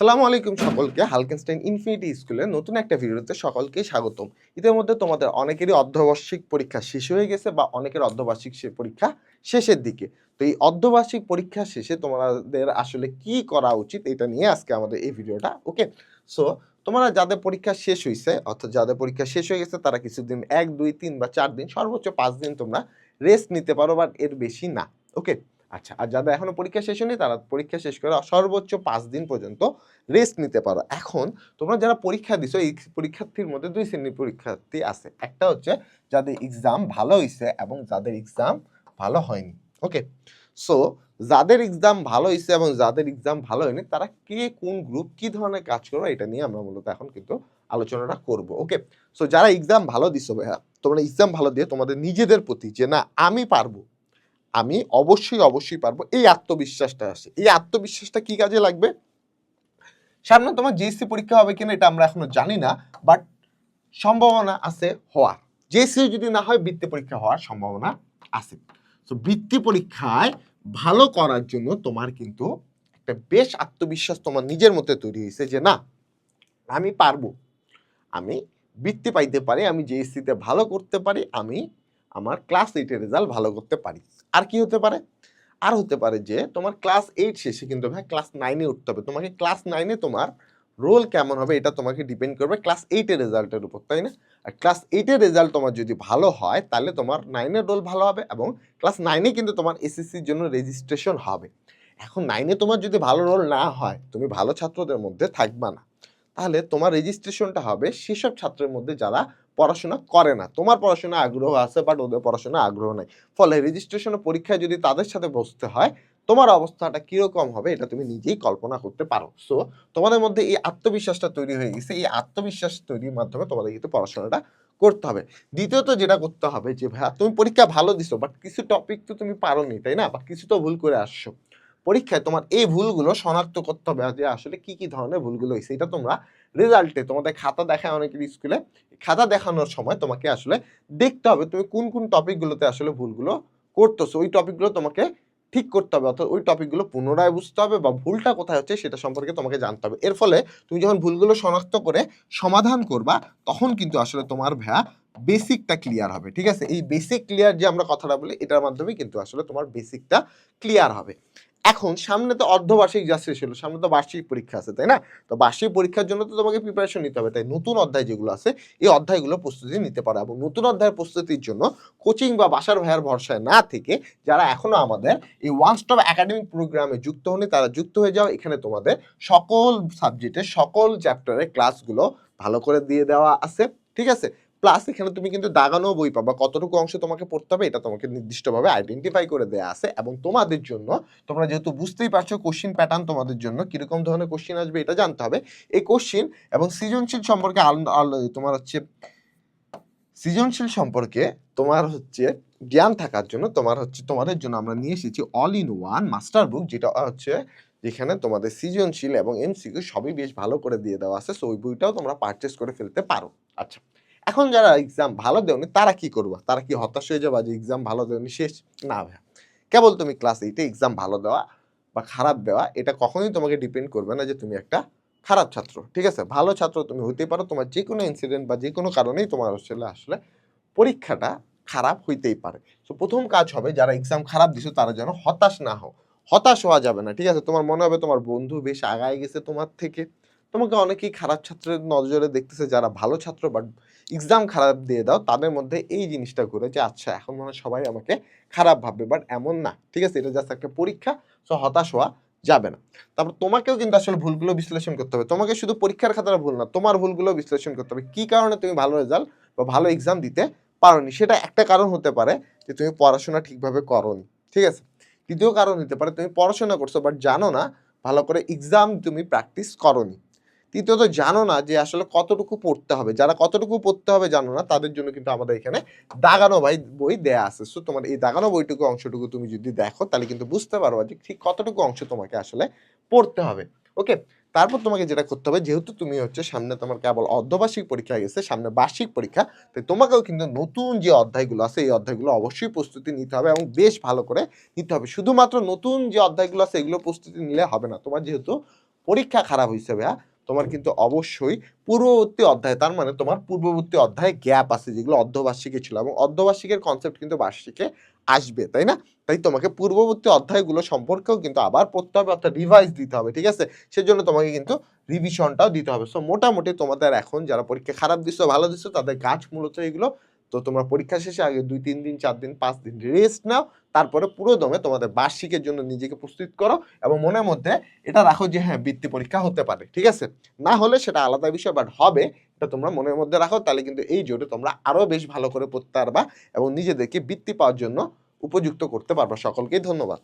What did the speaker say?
সালামু আলাইকুম সকলকে, হালকেনস্টাইন ইনফিনিটি স্কুলের নতুন একটা ভিডিওতে সকলকে স্বাগতম। ইতিমধ্যে তোমাদের অনেকেরই অর্ধবার্ষিক পরীক্ষা শেষ হয়ে গেছে বা অনেকের অর্ধবার্ষিক পরীক্ষা শেষের দিকে। তো এই অর্ধবার্ষিক পরীক্ষা শেষে তোমাদের আসলে কি করা উচিত এটা নিয়ে আজকে আমাদের এই ভিডিওটা, ওকে? সো তোমরা যাদের পরীক্ষা শেষ হয়েছে অর্থাৎ যাদের পরীক্ষা শেষ হয়ে গেছে, তারা কিছুদিন, এক, দুই, তিন বা চার দিন, সর্বোচ্চ পাঁচ দিন তোমরা রেস্ট নিতে পারো বাট এর বেশি না, ওকে? আচ্ছা আর যাদের এখনও পরীক্ষা শেষ হয়নি, তারা পরীক্ষা শেষ করে সর্বোচ্চ পাঁচ দিন পর্যন্ত রেস্ট নিতে পারো। এখন তোমরা যারা পরীক্ষা দিছো, এই পরীক্ষার্থীর মধ্যে দুই শ্রেণির পরীক্ষার্থী আছে। একটা হচ্ছে যাদের এক্সাম ভালো হয়েছে এবং যাদের এক্সাম ভালো হয়নি ওকে সো যাদের এক্সাম ভালো হয়েছে এবং যাদের এক্সাম ভালো হয়নি, তারা কে কোন গ্রুপ কি ধরনের কাজ করবে, এটা নিয়ে আমরা মূলত এখন কিন্তু আলোচনাটা করব ওকে সো যারা এক্সাম ভালো দিছো ভাইয়া, তোমরা এক্সাম ভালো দিয়ে তোমাদের নিজেদের প্রতি যে, না, আমি পারব। আমি অবশ্যই অবশ্যই পারব। এই আত্মবিশ্বাসটা আসে এই আত্মবিশ্বাসটা কি কাজে লাগবে? সামনে তোমার জিএসসি পরীক্ষা হবে কিনা এটা আমরা এখনও জানি না বাট সম্ভাবনা আছে হওয়ার। জিএসসি যদি না হয়, বৃত্তি পরীক্ষা হওয়ার সম্ভাবনা আছে। তো বৃত্তি পরীক্ষায় ভালো করার জন্য তোমার কিন্তু একটা বেশ আত্মবিশ্বাস তোমার নিজের মধ্যে তৈরি হয়েছে যে না, আমি পারব। আমি বৃত্তি পাইতে পারি, আমি জিএসসিতে ভালো করতে পারি, আমি আমার ক্লাস এইটের রেজাল্ট ভালো করতে পারি। আর কি হতে পারে? আর হতে পারে যে, তোমার ক্লাস এইট শেষে কিন্তু ভাই ক্লাস নাইনে উঠতে হবে। তোমাকে ক্লাস নাইনে তোমার রোল কেমন হবে এটা তোমাকে ডিপেন্ড করবে ক্লাস এইটের রেজাল্টের উপর, তাই না? আর ক্লাস এইটের রেজাল্ট তোমার যদি ভালো হয়, তাহলে তোমার নাইনের রোল ভালো হবে এবং ক্লাস নাইনে কিন্তু তোমার এসএসসির জন্য রেজিস্ট্রেশন হবে। এখন নাইনে তোমার যদি ভালো রোল না হয়, তুমি ভালো ছাত্রদের মধ্যে থাকবা না। তাহলে তোমার রেজিস্ট্রেশনটা হবে সেসব ছাত্রের মধ্যে যারা পড়াশোনা করে না। তোমার পড়াশোনা আগ্রহ আছে বাট ওদের পড়াশোনা আগ্রহ নাই। ফলে রেজিস্ট্রেশনের পরীক্ষায় যদি তাদের সাথে বসতে হয়, তোমার অবস্থাটা কীরকম হবে এটা তুমি নিজেই কল্পনা করতে পারো। সো তোমাদের মধ্যে এই আত্মবিশ্বাসটা তৈরি হয়ে গেছে। এই আত্মবিশ্বাস তৈরির মাধ্যমে তোমাদের কিন্তু পড়াশোনাটা করতে হবে। দ্বিতীয়ত যেটা করতে হবে যে, ভাইয়া, তুমি পরীক্ষা ভালো দিছো বাট কিছু টপিক তো তুমি পারো নি তাই না? বা কিছু তো ভুল করে আসছো। পরীক্ষায় তোমার এই ভুলগুলো শনাক্ত করতে হবে, যে আসলে কি কি ধরনের ভুলগুলো হয়েছে, এটা তোমরা রেজাল্টে তোমাদের খাতা দেখায় অনেকের স্কুলে খাতা দেখানোর সময় তোমাকে আসলে দেখতে হবে, তুমি কোন কোন টপিকগুলোতে আসলে ভুলগুলো করতেছো, ওই টপিকগুলো তোমাকে ঠিক করতে হবে, অর্থাৎ ওই টপিকগুলো পুনরায় বুঝতে হবে বা ভুলটা কোথায় হচ্ছে সেটা সম্পর্কে তোমাকে জানতে হবে। এর ফলে তুমি যখন ভুলগুলো শনাক্ত করে সমাধান করবা, তখন কিন্তু আসলে তোমার ভ্যা বেসিকটা ক্লিয়ার হবে, ঠিক আছে? এই বেসিক ক্লিয়ার যে আমরা কথাটা বলি, এটার মাধ্যমে কিন্তু আসলে তোমার বেসিকটা ক্লিয়ার হবে। এখন সামনে তো অর্ধবার্ষিক যা শেষ হলো সামনে তো বার্ষিক পরীক্ষা আছে, তাই না? তো বার্ষিক পরীক্ষার জন্য তো তোমাকে প্রিপারেশন নিতে হবে, তাই নতুন অধ্যায় যেগুলো আছে, এই অধ্যায়গুলো প্রস্তুতি নিতে পারো। এবং নতুন অধ্যায়ের প্রস্তুতির জন্য কোচিং বা বাসার ভাইয়ার ভরসায় না থেকে যারা এখনও আমাদের এই ওয়ান স্টপ একাডেমিক প্রোগ্রামে যুক্ত হনি তারা যুক্ত হয়ে যাও। এখানে তোমাদের সকল সাবজেক্টের সকল চ্যাপ্টারের ক্লাসগুলো ভালো করে দিয়ে দেওয়া আছে, ঠিক আছে? প্লাস এখানে তুমি কিন্তু দাগানো বই পাবা। কতটুকু অংশ তোমাকে পড়তে হবে, এটা তোমাকে নির্দিষ্টভাবে আইডেন্টিফাই করে দেওয়া আছে এবং তোমাদের জন্য, তোমরা যেহেতু বুঝতেই পারছ কোশ্চিন প্যাটার্ন তোমাদের জন্য, কীরকম ধরনের কোশ্চিন আসবে এটা জানতে হবে। এই কোশ্চিন এবং সৃজনশীল সম্পর্কে তোমার হচ্ছে, সৃজনশীল সম্পর্কে তোমার হচ্ছে জ্ঞান থাকার জন্য তোমার হচ্ছে, তোমাদের জন্য আমরা নিয়ে এসেছি all in one master book যেটা হচ্ছে, যেখানে তোমাদের সৃজনশীল এবং এমসিকিউ সবই বেশ ভালো করে দিয়ে দেওয়া আছে। সো ওই বইটাও তোমরা পারচেস করে ফেলতে পারো। আচ্ছা। এখন যারা এক্সাম ভালো দেওনি, তারা কি করবা? তারা কি হতাশ হয়ে যাবা যে এক্সাম ভালো দেওনি, শেষ? না ভাই কেবল তুমি ক্লাস এইটে এক্সাম ভালো দেওয়া বা খারাপ দেওয়া, এটা কখনোই তোমাকে ডিপেন্ড করবে না যে তুমি একটা খারাপ ছাত্র। ঠিক আছে? ভালো ছাত্র তুমি হতে পারো, তোমার যে কোনো ইনসিডেন্ট বা যে কোনো কারণেই তোমার আসলে আসলে পরীক্ষাটা খারাপ হইতেই পারে। তো প্রথম কাজ হবে, যারা এক্সাম খারাপ দিছো, তারা যেন হতাশ না হও। হতাশ হওয়া যাবে না, ঠিক আছে? তোমার মনে হবে তোমার বন্ধু বেশ আগায় গেছে তোমার থেকে। তোমাকে অনেকেই খারাপ ছাত্রের নজরে দেখতেছে, যারা ভালো ছাত্র বাট এক্সাম খারাপ দিয়ে দাও, তাদের মধ্যে এই জিনিসটা ঘুরে যে আচ্ছা এখন মনে হয় সবাই আমাকে খারাপ ভাববে বাট এমন না, ঠিক আছে? এটা জাস্ট একটা পরীক্ষা সো হতাশ হওয়া যাবে না। তারপর তোমাকেও কিন্তু আসলে ভুলগুলো বিশ্লেষণ করতে হবে। তোমাকে শুধু পরীক্ষার খাতার ভুল না, তোমার ভুলগুলো বিশ্লেষণ করতে হবে। কী কারণে তুমি ভালো রেজাল্ট বা ভালো এক্সাম দিতে পারোনি? সেটা একটা কারণ হতে পারে যে তুমি পড়াশোনা ঠিকভাবে করোনি, ঠিক আছে? দ্বিতীয় কারণ হতে পারে তুমি পড়াশোনা করছ বাট জানো না, ভালো করে এক্সাম তুমি প্র্যাকটিস করোনি। তৃতীয়ত জানো না যে আসলে কতটুকু পড়তে হবে। যারা কতটুকু পড়তে হবে জানো না, তাদের জন্য কিন্তু আমাদের এখানে দাগানো ভাই বই দেয়া আছে। সো তোমার এই দাগানো বইটুকু, অংশটুকু তুমি যদি দেখো, তাহলে কিন্তু বুঝতে পারবা যে ঠিক কতটুকু অংশ তোমাকে আসলে পড়তে হবে। ওকে তারপর তোমাকে যেটা করতে হবে, যেহেতু তুমি হচ্ছে সামনে তোমার কেবল অর্ধবার্ষিক পরীক্ষা গেছে, সামনে বার্ষিক পরীক্ষা, তাই তোমাকেও কিন্তু নতুন যে অধ্যায়গুলো আছে, এই অধ্যায়গুলো অবশ্যই প্রস্তুতি নিতে হবে এবং বেশ ভালো করে নিতে হবে। শুধুমাত্র নতুন যে অধ্যায়গুলো আছে, এগুলো প্রস্তুতি নিলে হবে না। তোমার যেহেতু পরীক্ষা খারাপ হয়েছে ভাইয়া তোমার কিন্তু অবশ্যই পূর্ববর্তী অধ্যায়, তার মানে তোমার পূর্ববর্তী অধ্যায়ে গ্যাপ আছে যেগুলো অর্ধবার্ষিকে ছিল এবং অর্ধবার্ষিকের কনসেপ্ট কিন্তু বার্ষিকে আসবে, তাই না? তাই তোমাকে পূর্ববর্তী অধ্যায়গুলো সম্পর্কেও কিন্তু আবার পড়তে হবে, অর্থাৎ রিভাইজ দিতে হবে, ঠিক আছে? সেজন্য তোমাকে কিন্তু রিভিশনটাও দিতে হবে। সো মোটামুটি তোমাদের এখন যারা পরীক্ষা খারাপ দিচ্ছ ভালো দিচ্ছ তাদের গাছ মূলত এগুলো তো তোমরা পরীক্ষা শেষে আগে দুই, তিন দিন, চার দিন, পাঁচ দিন রেস্ট নাও, তারপরে পুরো দমে তোমাদের বার্ষিকের জন্য নিজেকে প্রস্তুত করো এবং মনের মধ্যে এটা রাখো যে হ্যাঁ বৃত্তি পরীক্ষা হতে পারে, ঠিক আছে? না হলে সেটা আলাদা বিষয় বাট হবে, এটা তোমরা মনের মধ্যে রাখো, তাহলে কিন্তু এই জোরে তোমরা আরও বেশ ভালো করে পড়তে পারবা এবং নিজেদেরকে বৃত্তি পাওয়ার জন্য উপযুক্ত করতে পারবা। সকলকেই ধন্যবাদ।